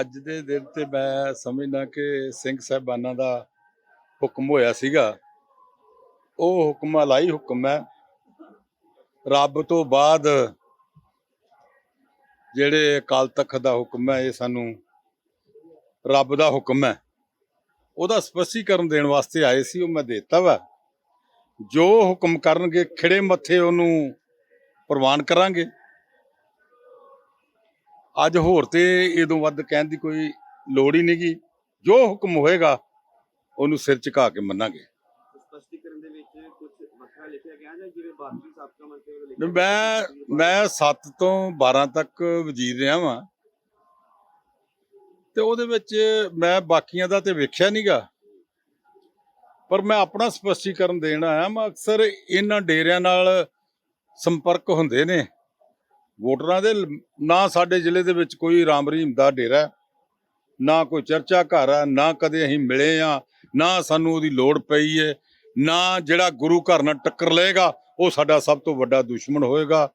ਅੱਜ ਦੇ ਦਿਨ ਤੇ ਮੈਂ ਸਮਝਦਾ ਕਿ ਸਿੰਘ ਸਾਹਿਬਾਨਾਂ ਦਾ ਹੁਕਮ ਹੋਇਆ ਸੀਗਾ। ਉਹ ਹੁਕਮ, ਅਲਾਈ ਹੁਕਮ ਹੈ। ਰੱਬ ਤੋਂ ਬਾਅਦ ਜਿਹੜੇ ਅਕਾਲ ਤਖਤ ਦਾ ਹੁਕਮ ਹੈ, ਇਹ ਸਾਨੂੰ ਰੱਬ ਦਾ ਹੁਕਮ ਹੈ। ਉਹਦਾ ਸਪਸ਼ਟੀਕਰਨ ਦੇਣ ਵਾਸਤੇ ਆਏ ਸੀ, ਉਹ ਮੈਂ ਦੇਤਾ ਵਾ। ਜੋ ਹੁਕਮ ਕਰਨਗੇ ਖਿੜੇ ਮੱਥੇ ਉਹਨੂੰ ਪ੍ਰਵਾਨ ਕਰਾਂਗੇ। ਅੱਜ ਹੋਰ ਤੇ ਇਦੋਂ ਵੱਧ ਕਹਿਣ ਦੀ ਕੋਈ ਲੋੜ ਹੀ ਨਹੀਂਗੀ। ਜੋ ਹੁਕਮ ਹੋਏਗਾ ਉਹਨੂੰ ਸਿਰ ਝੁਕਾ ਕੇ ਮੰਨਾਂਗੇ। ਸਪਸ਼ਟੀਕਰਨ ਦੇ ਵਿੱਚ ਕੁਝ ਵੱਖਰਾ ਲਿਖਿਆ ਗਿਆ ਜਾਂ ਜਿਵੇਂ ਬਾਕੀ ਸਾਬਕਾ ਮੰਤਰੀ ਵੱਲੋਂ ਵੀ ਲਿਖਿਆ ਮੈਂ ਮੈਂ 7 ਤੋਂ 12 ਤੱਕ ਵਜ਼ੀਰ ਰਿਹਾ ਵਾਂ। ਤੇ ਉਹਦੇ ਵਿੱਚ ਮੈਂ ਬਾਕੀਆਂ ਦਾ ਤੇ ਵੇਖਿਆ ਨਹੀਂਗਾ ਪਰ ਮੈਂ ਆਪਣਾ ਸਪਸ਼ਟੀਕਰਨ ਦੇਣ ਆਇਆ ਮੈਂ ਅਕਸਰ ਇਹਨਾਂ ਡੇਰਿਆਂ ਨਾਲ ਸੰਪਰਕ ਹੁੰਦੇ ਨੇ। ਵੋਟਰਾਂ ਦੇ ਨਾ ਸਾਡੇ ਜ਼ਿਲ੍ਹੇ ਦੇ ਵਿੱਚ ਕੋਈ ਰਾਮ ਰਹੀਮ ਦਾ ਡੇਰਾ ਨਾ ਕੋਈ ਚਰਚਾ ਘਰ ਆ ਨਾ ਕਦੇ ਅਸੀਂ ਮਿਲੇ ਆ ਨਾ ਸਾਨੂੰ ਉਹਦੀ ਲੋੜ ਪਈ ਹੈ ਨਾ ਜਿਹੜਾ ਗੁਰੂ ਘਰ ਨਾਲ ਟੱਕਰ ਲਏਗਾ, ਉਹ ਸਾਡਾ ਸਭ ਤੋਂ ਵੱਡਾ ਦੁਸ਼ਮਣ ਹੋਏਗਾ।